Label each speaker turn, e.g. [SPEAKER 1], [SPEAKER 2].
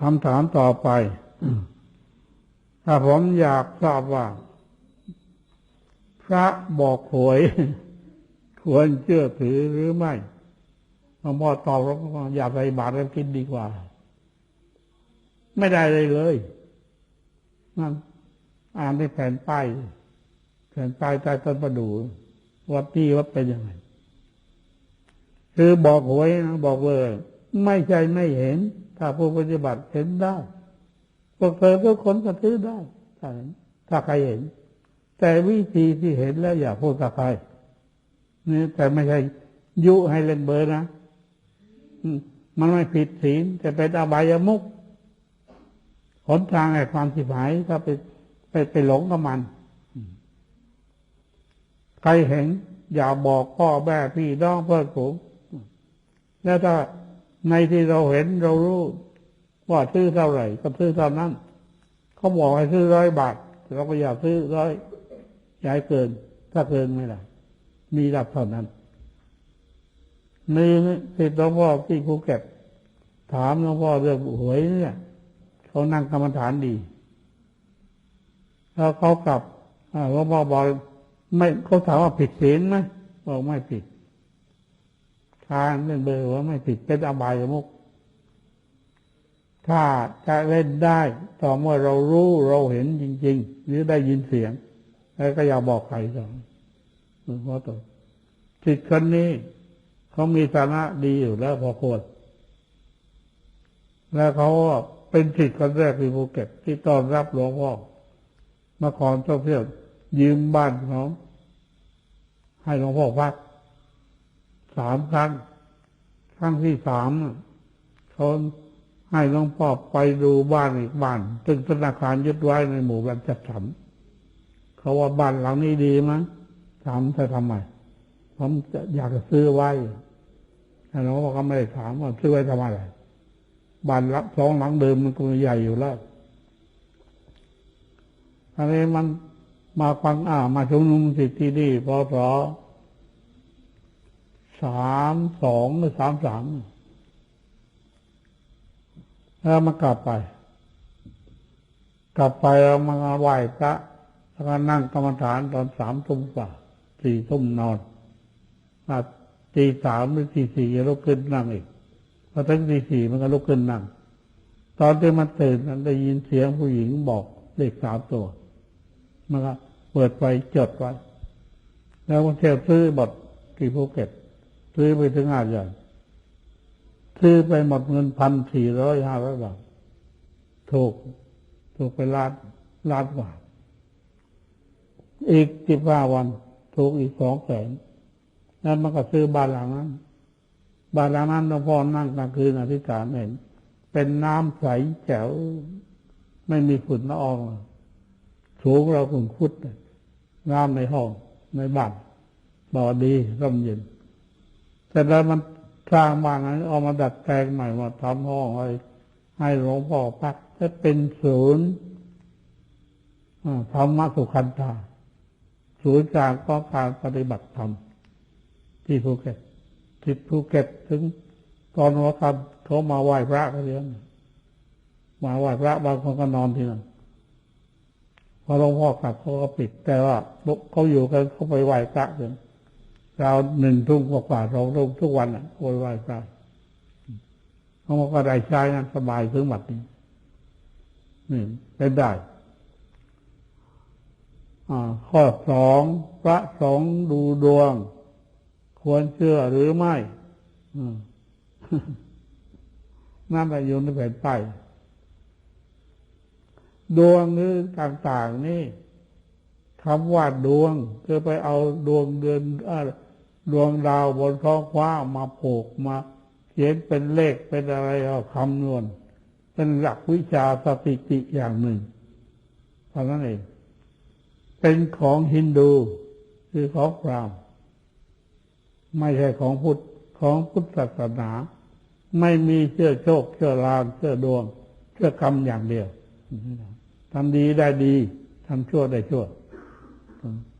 [SPEAKER 1] คำถามต่อไป ถ้าผมอยากทราบว่า พระบอกหวย ควรเชื่อถือหรือไม่หลวงพ่อตอบว่าอย่าใส่บาตรแล้วกินดีกว่า ไม่ได้เลยเลยนั่นอ่านในแผ่นป้ายแผ่นป้ายใต้ต้นประดู่วัดที่ว่าเป็นยังไงคือบอกหวยนะบอกเลยไม่ใช่ไม่เห็น ถ้าผู้ปฏิบัติเห็นได้พวกเธอทุกคนก็ซื้อได้ถ้าเห็นถ้าใครเห็น แต่วิธีที่เห็นแล้วอย่าพูดกับใครนี่แต่ไม่ใช่ยุให้เล่นเบอร์นะมันไม่ผิดศีลแต่เป็นอบายมุกหนทางแห่งความสิบหายถ้าไปไปไปหลงกับมัน ใครเห็น อย่าบอกพ่อแม่พี่น้องเพื่อนฝูงแล้วถ้า ในที่เราเห็นเรารู้ว่าซื้อเท่าไหร่ก็ซื้อเท่านั้นเขาบอกให้ซื้อร้อยบาทเราก็อย่าซื้อร้อยย้ายเกิน ถ้าเกินไม่ได้มีรับเท่านั้นมีสิทธิ์หลวงพ่อที่ภูเก็ตถามหลวงพ่อเรื่องหวยเนี่ยเขานั่งกรรมฐานดี แล้วเขากลับหลวงพ่อบอกไม่เขาถามว่าผิดศีลไหมบอกไม่ผิด ทานเล่นเบอร์ว่าไม่ผิดเป็นอบายมุกถ้าจะเล่นได้ต่อเมื่อเรารู้เราเห็นจริง ๆ หรือได้ยินเสียง แล้วก็อย่าบอกใครสองหลวงพ่อตอบจิตคนนี้เขามีฐานะดีอยู่แล้วพอควรแล้วเขาเป็นจิตคนแรกที่ภูเก็ตที่ต้อนรับหลวงพ่อมาขอท่องเที่ยวยืมบ้านเขาให้หลวงพ่อพัก สามครั้ง ครั้งที่สามน่ะเขาให้หลวงพ่อไปดูบ้านอีกบ้าน ซึ่งธนาคารยึดไว้ในหมู่บ้านจัดสรรเขาว่าบ้านหลังนี้ดีมั้ยถามเธอทำไมผมจะอยากจะซื้อไว้แต่หลวงพ่อก็ไม่ได้ถามว่าซื้อไว้ทำอะไรบ้านรับสองหลังเดิมมันก็ใหญ่อยู่แล้วอันนี้มันมาฟังอ่ามาชุมนุมสิทธินี่พศ สามสองหรือสามสามแล้วมากลับไป กลับไปแล้วมาไหว้พระแล้วก็นั่งกรรมฐานตอนสามทุ่มกว่าสี่ทุ่มนอนมาตีสามหรือตีสี่ลุกขึ้นนั่งอีกพอถึงตีสี่มันก็ลุกขึ้นนั่ง ตอนที่มันตื่นมันได้ยินเสียงผู้หญิงบอกเลขสามตัวมันก็เปิดไฟจดไว้ แล้วมันเที่ยวซื้อบทที่ภูเก็ต ซื้อไปถึงอาใหญ่ซื้อไปหมดเงินพันสี่ร้อยห้าร้อยบาทถูกถูกไปล้านล้านกว่า อีกสิบห้าวัน ถูกอีกสองแสนนั้นมันก็ซื้อบ้านหลังนั้นบ้านหลังนั้นหลวงพ่อนั่งกลางคืนอธิษฐานเห็น เป็นน้ำใสแจ๋ว ไม่มีฝุ่นละอองสูงเราคุณคุดน้ำในห้องในบ้านบ่อดีร่มเย็น แต่แล้วมันสร้างบ้านนั้นเอามาดัดแปลงใหม่มาทำห้องให้ให้หลวงพ่อพักจะเป็นศูนย์ธรรมะสุขันธาศูนย์กลางก็การปฏิบัติธรรมที่ภูเก็ตที่ภูเก็ตถึงตอนหัวค่ำเขามาไหว้พระเขาเรียนมาไหว้พระบางคนก็นอนที่นั่นพอหลวงพ่อกลับเขาก็ปิด แต่ว่าเขาอยู่กันเขาไปไหว้พระจน เราหนึ่งทุ่มกว่าสองทุ่มทุกวันอะโวยไหว้พระเขาบอกว่าได้ใช้นะสบายถึงบัดนี้นี่เป็นได้ข้อสองพระสงฆ์ดูดวง ควรเชื่อหรือไม่นั่นแหละอยู่ในแผ่นป้ายดวงหรือต่าง ๆ นี่คำว่าดวงคือไปเอาดวงเดือน ดวงดาวบนท้องฟ้ามาโผกมาเขียนเป็นเลขเป็นอะไรเอาคำนวณ เป็นหลักวิชาสถิติอย่างหนึ่งเท่านั้นเองเป็นของฮินดูคือของพราหมณ์ไม่ใช่ของพุทธของพุทธศาสนา ไม่มีเชื่อโชคเชื่อลางเชื่อดวง เชื่อกรรมอย่างเดียวทำดีได้ดีทำชั่วได้ชั่ว